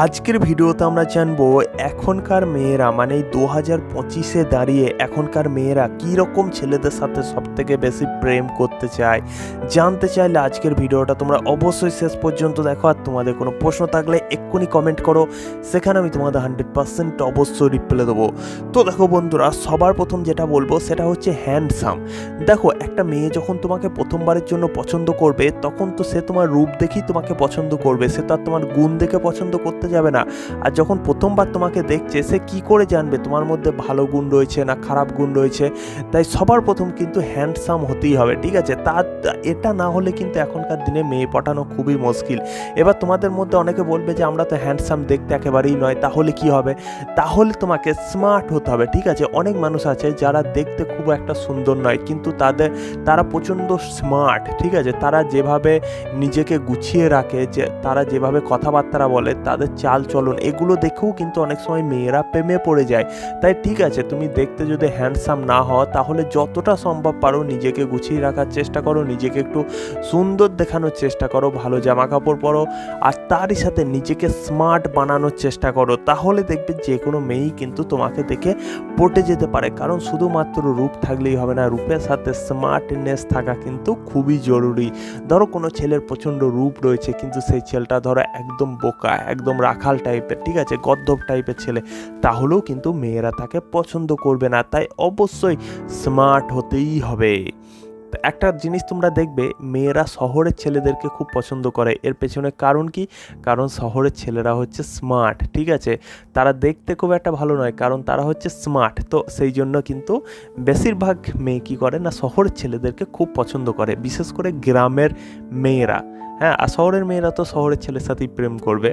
আজকের ভিডিওতে আমরা জানব এখনকার মেয়েরা মানে দু হাজার পঁচিশে দাঁড়িয়ে এখনকার মেয়েরা কী রকম ছেলেদের সাথে সব থেকে বেশি প্রেম করতে চায়? জানতে চাইলে আজকের ভিডিওটা তোমরা অবশ্যই শেষ পর্যন্ত দেখো। আর তোমাদের কোনো প্রশ্ন থাকলে এক্ষুনি কমেন্ট করো। সেখানে আমি তোমাদের হান্ড্রেড পার্সেন্ট অবশ্যই রিপ্লাই দেবো। তো দেখো বন্ধুরা, সবার প্রথম যেটা বলব সেটা হচ্ছে হ্যান্ডসাম দেখো, একটা মেয়ে যখন তোমাকে প্রথমবারের জন্য পছন্দ করবে, তখন তো সে তোমার রূপ দেখেই তোমাকে পছন্দ করবে। সে তো আর তোমার গুণ দেখে পছন্দ করতে যাবে না। আর যখন প্রথমবার তোমাকে দেখছে, সে কি করে জানবে তোমার মধ্যে ভালো গুণ রয়েছে না খারাপ গুণ রয়েছে? তাই সবার প্রথম কিন্তু হ্যান্ডসাম হতেই হবে, ঠিক আছে? তা এটা না হলে কিন্তু এখনকার দিনে মেয়ে পটানো খুবই মুশকিল। এবার তোমাদের মধ্যে অনেকে বলবে যে, আমরা তো হ্যান্ডসাম দেখতে একেবারেই নয়, তাহলে কি হবে? তাহলে তোমাকে স্মার্ট হতে হবে, ঠিক আছে? অনেক মানুষ আছে যারা দেখতে খুব একটা সুন্দর নয়, কিন্তু তাদের, তারা প্রচণ্ড স্মার্ট ঠিক আছে? তারা যেভাবে নিজেকে গুছিয়ে রাখে, যে, তারা যেভাবে কথাবার্তা বলে, তাদের চাল চলন, এগুলো দেখেও কিন্তু অনেক সময় মেয়েরা প্রেমে পড়ে যায়। তাই ঠিক আছে, তুমি দেখতে যদি হ্যান্ডসাম না হও, তাহলে যতটা সম্ভব পারো নিজেকে গুছিয়ে রাখার চেষ্টা করো, নিজেকে একটু সুন্দর দেখানোর চেষ্টা করো, ভালো জামা কাপড় পরো, আর তারই সাথে নিজেকে স্মার্ট বানানোর চেষ্টা করো। তাহলে দেখবে যে কোনো মেয়েই কিন্তু তোমাকে দেখে পটে যেতে পারে। কারণ শুধুমাত্র রূপ থাকলেই হবে না, রূপের সাথে স্মার্টনেস থাকা কিন্তু খুবই জরুরি। ধরো কোনো ছেলের প্রচণ্ড রূপ রয়েছে, কিন্তু সেই ছেলেটা ধরো একদম বোকা, একদম রাখাল টাইপের ঠিক আছে? গদ্দপ টাইপের ছেলে। তাহলেও কিন্তু মেয়েরা তাকে পছন্দ করবে না, তাই অবশ্যই স্মার্ট হতেই হবে। একটা জিনিস তোমরা দেখবে, মেয়েরা শহরের ছেলেদেরকে খুব পছন্দ করে। এর পেছনে কারণ কি? কারণ শহরের ছেলেরা হচ্ছে স্মার্ট ঠিক আছে? তারা দেখতে খুব একটা ভালো নয়, কারণ তারা হচ্ছে স্মার্ট তো সেই জন্য কিন্তু বেশিরভাগ মেয়ে কী করে না, শহরের ছেলেদেরকে খুব পছন্দ করে, বিশেষ করে গ্রামের মেয়েরা। হ্যাঁ আর শহরের মেয়েরা তো শহরের ছেলের সাথেই প্রেম করবে।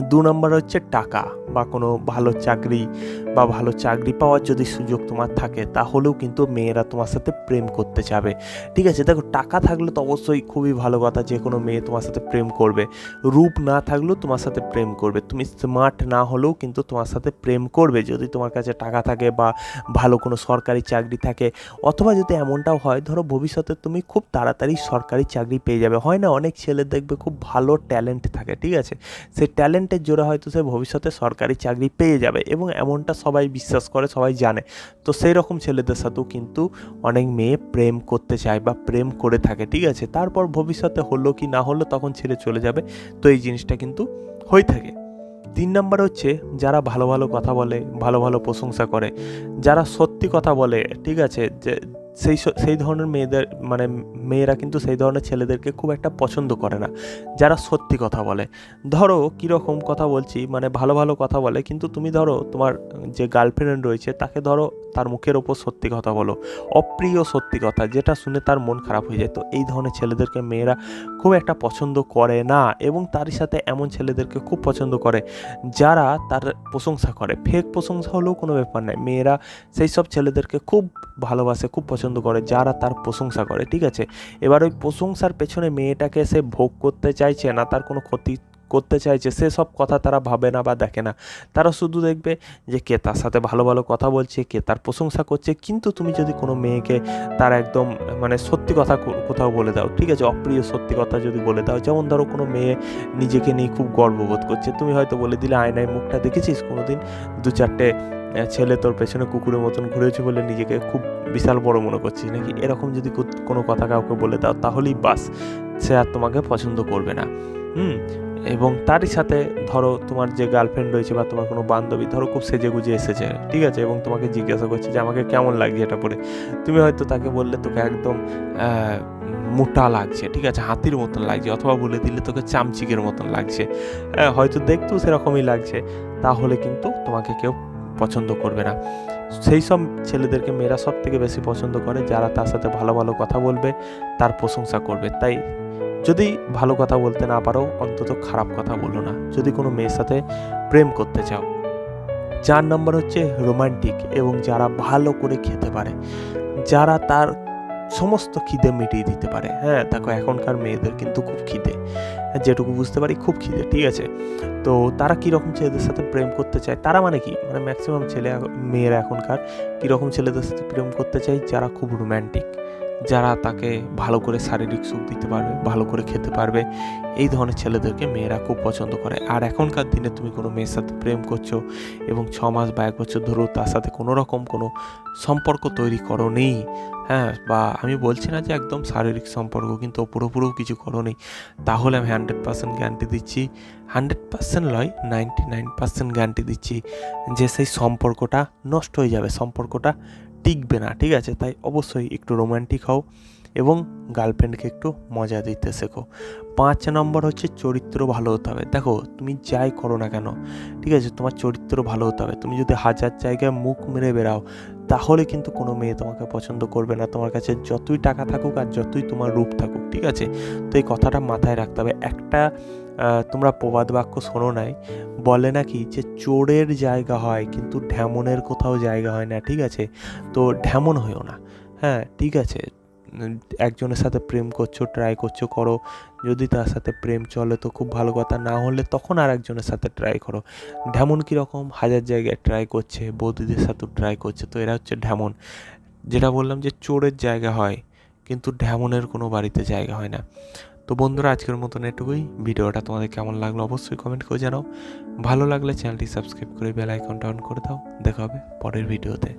দু নম্বর হচ্ছে টাকা বা কোনো ভালো চাকরি বা ভালো চাকরি পাওয়ার যদি সুযোগ তোমার থাকে, তাহলেও কিন্তু মেয়েরা তোমার সাথে প্রেম করতে চাবে ঠিক আছে? দেখো, টাকা থাকলে তো অবশ্যই খুবই ভালো কথা যে কোনো মেয়ে তোমার সাথে প্রেম করবে। রূপ না থাকলেও তোমার সাথে প্রেম করবে। তুমি স্মার্ট না হলেও কিন্তু তোমার সাথে প্রেম করবে। যদি তোমার কাছে টাকা থাকে বা ভালো কোনো সরকারি চাকরি থাকে, অথবা যদি এমনটাও হয়, ধরো ভবিষ্যতে তুমি খুব তাড়াতাড়ি সরকারি চাকরি পেয়ে যাবে। হয় না? অনেক ছেলে দেখবে খুব ভালো ট্যালেন্ট থাকে। ঠিক আছে? সেই ট্যালেন্টের জোরে হয়তো সে ভবিষ্যতে সরকারি চাকরি পেয়ে যাবে এবং এমনটা সবাই বিশ্বাস করে, সবাই জানে। তো সেই রকম ছেলেদের সাথেও কিন্তু অনেক মেয়ে প্রেম করতে চায় বা প্রেম করে থাকে, ঠিক আছে? তারপর ভবিষ্যতে হলো কি না হলো তখন ছেড়ে চলে যাবে। তো এই জিনিসটা কিন্তু হয়ে থাকে। তিন নম্বর হচ্ছে যারা ভালো ভালো কথা বলে, ভালো ভালো প্রশংসা করে, যারা সত্যি কথা বলে, ঠিক আছে? যে সেই সেই ধরনের মেয়েদের মানে মেয়েরা কিন্তু সেই ধরনের ছেলেদেরকে খুব একটা পছন্দ করে না, যারা সত্যি কথা বলে। ধরো কীরকম কথা বলছি মানে ভালো ভালো কথা বলে, কিন্তু তুমি ধরো তোমার যে গার্লফ্রেন্ড রয়েছে, তাকে ধরো তার মুখের ওপর সত্যি কথা বলো, অপ্রিয় সত্যি কথা, যেটা শুনে তার মন খারাপ হয়ে যায়। তো এই ধরনের ছেলেদেরকে মেয়েরা খুব একটা পছন্দ করে না এবং তারই সাথে এমন ছেলেদেরকে খুব পছন্দ করে যারা তার প্রশংসা করে। ফেক প্রশংসা হলেও কোনো ব্যাপার নাই। মেয়েরা সেই সব ছেলেদেরকে খুব ভালোবাসে, খুব পছন্দ করে যারা তার প্রশংসা করে, ঠিক আছে? এবার ওই প্রশংসার পেছনে মেয়েটাকে সে ভোগ করতে চাইছে না, তার কোনো ক্ষতি করতে চাইছে সেসব কথা তারা ভাবে না বা দেখে না। তারা শুধু দেখবে যে কে তার সাথে ভালো ভালো কথা বলছে, কে তার প্রশংসা করছে। কিন্তু তুমি যদি কোনো মেয়েকে তার একদম মানে সত্যি কথা কোথাও বলে দাও, ঠিক আছে? অপ্রিয় সত্যি কথা যদি বলে দাও, যেমন ধরো কোনো মেয়ে নিজেকে নিয়ে খুব গর্ববোধ করছে, তুমি হয়তো বলে দিলে আয়নায় মুখটা, দেখেছিস কোনো দিন দু চারটে ছেলে তোর পেছনে কুকুরের মতন ঘুরেছে বলে নিজেকে খুব বিশাল বড় মনে করছিস নাকি এরকম যদি কোনো কথা কাউকে বলে দাও, তাহলেই বাস, সে আর তোমাকে পছন্দ করবে না। হুম? এবং তারই সাথে ধরো তোমার যে গার্লফ্রেন্ড রয়েছে বা তোমার কোনো বান্ধবী ধরো খুব সেজে গুজে এসেছে ঠিক আছে? এবং তোমাকে জিজ্ঞাসা করছে যে আমাকে কেমন লাগছে এটা পরে? তুমি হয়তো তাকে বললে তোকে একদম মোটা লাগছে ঠিক আছে? হাতির মতন লাগছে অথবা বলে দিলে তোকে চামচিকের মতন লাগছে। হ্যাঁ, হয়তো দেখতেও সেরকমই লাগছে তাহলে কিন্তু তোমাকে কেউ পছন্দ করবে না। সেই সব ছেলেদেরকে মেয়েরা সব থেকে বেশি পছন্দ করে যারা তার সাথে ভালো ভালো কথা বলবে তার প্রশংসা করবে। তাই যদি ভালো কথা বলতে না পারো, অন্তত খারাপ কথা বলো না। যদি কোনো মেয়ের সাথে প্রেম করতে চাও। চার নম্বর হচ্ছে রোমান্টিক এবং যারা ভালো করে খেতে পারে, যারা তার সমস্ত খিদে মিটিয়ে দিতে পারে। হ্যাঁ দেখো এখনকার মেয়েদের কিন্তু খুব খিদে। যেটুকু বুঝতে পারি খুব খিদে, ঠিক আছে? তো তারা কীরকম ছেলেদের সাথে প্রেম করতে চায়? তারা মানে কি? মানে ম্যাক্সিমাম ছেলে মেয়েরা এখনকার কীরকম ছেলেদের সাথে প্রেম করতে চায়? যারা খুব রোম্যান্টিক যারা তাকে ভালো করে শারীরিক সুখ দিতে পারবে, ভালো করে খেতে পারবে, এই ধরনের ছেলেদেরকে মেয়েরা খুব পছন্দ করে। আর এখনকার দিনে তুমি কোনো মেয়ের সাথে প্রেম করছ এবং ছ মাস বা এক বছর ধরেও তার সাথে কোনো রকম কোনো সম্পর্ক তৈরি করো নেই হ্যাঁ? বা আমি বলছি না যে একদম শারীরিক সম্পর্ক, কিন্তু পুরোপুরিও কিছু করো নেই। তাহলে আমি হান্ড্রেড পার্সেন্ট গ্যারান্টি দিচ্ছি। হান্ড্রেড পার্সেন্ট নয়, নাইনটি নাইন পার্সেন্ট গ্যারান্টি দিচ্ছি যে সেই সম্পর্কটা নষ্ট হয়ে যাবে, সম্পর্কটা টিকবে না, ঠিক আছে? তাই অবশ্যই একটু রোম্যান্টিক হও এবং গার্লফ্রেন্ডকে একটু মজা দিতে শেখো। পাঁচ নম্বর হচ্ছে চরিত্র ভালো হতে হবে। দেখো, তুমি যাই করো না কেন, ঠিক আছে? তোমার চরিত্র ভালো হতে হবে। তুমি যদি হাজার জায়গায় মুখ মেরে বেরাও তাহলে কিন্তু কোনো মেয়ে তোমাকে পছন্দ করবে না। তোমার কাছে যতই টাকা থাকুক আর যতই তোমার রূপ থাকুক, ঠিক আছে? তো এই কথাটা মাথায় রাখতে হবে। একটা তোমরা প্রবাদ বাক্য শোনো নাই। বলে নাকি যে চোরের জায়গা হয়, কিন্তু ঢ্যামনের কোথাও জায়গা হয় না, ঠিক আছে? তো ঢ্যামন হয়েও না। হ্যাঁ ঠিক আছে। একজনের সাথে প্রেম করছ ট্রাই করছ, করো। যদি তার সাথে প্রেম চলে, তো খুব ভালো কথা। না হলে তখন আর একজনের সাথে ট্রাই করো। ঢ্যামন কীরকম? হাজার জায়গায় ট্রাই করছে, বৌদিদের সাথেও ট্রাই করছে, তো এরা হচ্ছে ঢ্যামন যেটা বললাম যে চোরের জায়গা হয়, কিন্তু ঢ্যামনের কোনো বাড়িতে জায়গা হয় না। তো বন্ধুরা, আজকের মতন এটুকুই। ভিডিওটা তোমাদের কেমন লাগল অবশ্যই কমেন্ট করে জানাও। ভালো লাগলে চ্যানেলটি সাবস্ক্রাইব করে বেল আইকনটা অন করে দাও। দেখা হবে পরের ভিডিওতে।